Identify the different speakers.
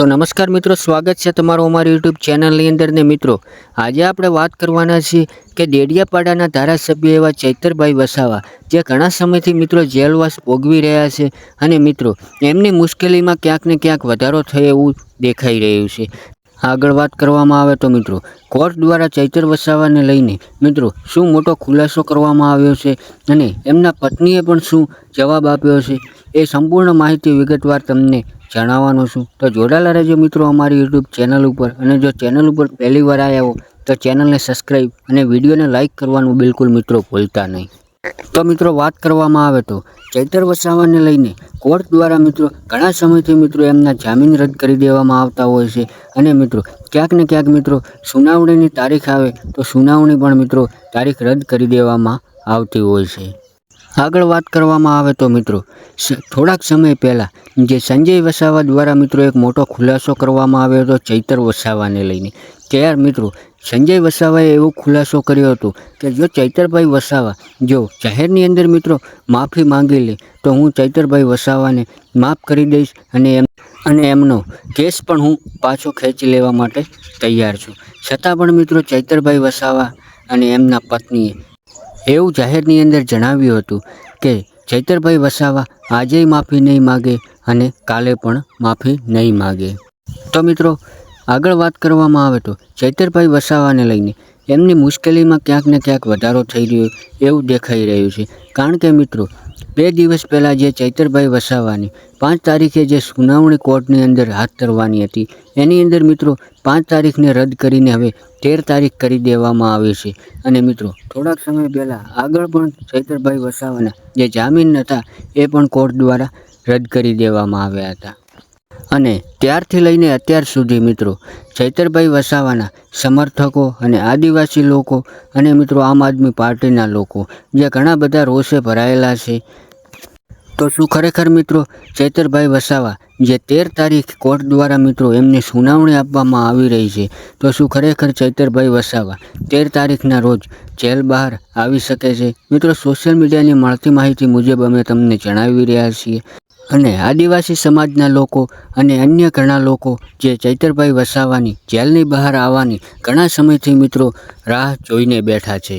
Speaker 1: તો નમસ્કાર મિત્રો, સ્વાગત છે તમારું અમારી યુટ્યુબ ચેનલની અંદર ને મિત્રો. આજે આપણે વાત કરવાના છીએ કે ડેડિયાપાડાના ધારાસભ્ય એવા ચૈતરભાઈ વસાવા, જે ઘણા સમયથી મિત્રો જેલવાસ ભોગવી રહ્યા છે અને મિત્રો, એમની મુશ્કેલીમાં ક્યાંક ને ક્યાંક વધારો થયો એવું દેખાઈ રહ્યું છે. આગળ વાત કરવામાં આવે તો મિત્રો, કોર્ટ દ્વારા ચૈતર વસાવાને લઈને મિત્રો, શું મોટો ખુલાસો કરવામાં આવ્યો છે અને એમના પત્નીએ પણ શું જવાબ આપ્યો છે, એ સંપૂર્ણ માહિતી વિગતવાર તમને જણાવવાનો છું. તો જોડાયેલા રહેજો મિત્રો અમારી યુટ્યુબ ચેનલ ઉપર. અને જો ચેનલ ઉપર પહેલી વાર આવ્યા તો ચેનલને સબસ્ક્રાઈબ અને વિડીયોને લાઇક કરવાનું બિલકુલ મિત્રો ભૂલતા નહીં. તો મિત્રો વાત કરવામાં આવે તો, ચૈતર વસાવાને લઈને કોર્ટ દ્વારા મિત્રો ઘણા સમયથી મિત્રો એમના જામીન રદ કરી દેવામાં આવતા હોય છે. અને મિત્રો, ક્યાંક ને ક્યાંક મિત્રો સુનાવણીની તારીખ આવે તો સુનાવણી પણ મિત્રો તારીખ રદ કરી દેવામાં આવતી હોય છે. આગળ વાત કરવામાં આવે તો મિત્રો થોડાક સમય પહેલાં જે સંજય વસાવા દ્વારા મિત્રો એક મોટો ખુલાસો કરવામાં આવ્યો હતો ચૈતર વસાવાને લઈને. ત્યાર મિત્રો, સંજય વસાવાએ એવો ખુલાસો કર્યો હતો કે જો ચૈતરભાઈ વસાવા જો જાહેરની અંદર મિત્રો માફી માંગી લે, તો હું ચૈતરભાઈ વસાવાને માફ કરી દઈશ અને એમ, અને એમનો કેસ પણ હું પાછો ખેંચી લેવા માટે તૈયાર છું. છતાં પણ મિત્રો ચૈતરભાઈ વસાવા અને એમના પત્નીએ એવું જાહેરની અંદર જણાવ્યું હતું કે, ચૈતરભાઈ વસાવા આજે માફી નહીં માગે અને કાલે પણ માફી નહીં માગે. તો મિત્રો, આગળ વાત કરવામાં આવે તો ચૈતરભાઈ વસાવાને લઈને એમની મુશ્કેલીમાં ક્યાંક ને ક્યાંક વધારો થઈ રહ્યો એવું દેખાઈ રહ્યું છે. કારણ કે મિત્રો, બે દિવસ પહેલાં જે ચૈતરભાઈ વસાવાની, પાંચ તારીખે જે સુનાવણી કોર્ટની અંદર હાથ ધરવાની હતી, એની અંદર મિત્રો, પાંચ તારીખને રદ કરીને હવે તેર તારીખ કરી દેવામાં આવી છે. અને મિત્રો, થોડાક સમય પહેલાં આગળ પણ ચૈતરભાઈ વસાવાના જે જામીન હતા એ પણ કોર્ટ દ્વારા રદ કરી દેવામાં આવ્યા હતા. અને ત્યારથી લઈને અત્યાર સુધી મિત્રો ચૈતરભાઈ વસાવાના સમર્થકો અને આદિવાસી લોકો અને મિત્રો આમ આદમી પાર્ટીના લોકો જે ઘણા બધા રોષે ભરાયેલા છે. તો શું ખરેખર મિત્રો ચૈતરભાઈ વસાવા જે તેર તારીખ કોર્ટ દ્વારા મિત્રો એમને સુનાવણી આપવામાં આવી રહી છે, તો શું ખરેખર ચૈતરભાઈ વસાવા તેર તારીખના રોજ જેલ બહાર આવી શકે છે? મિત્રો સોશિયલ મીડિયાની મળતી માહિતી મુજબ અમે તમને જણાવી રહ્યા છીએ. અને આદિવાસી સમાજના લોકો અને અન્ય ઘણા લોકો જે ચૈતરભાઈ વસાવાની જેલની બહાર આવવાની ઘણા સમયથી મિત્રો રાહ જોઈને બેઠા છે.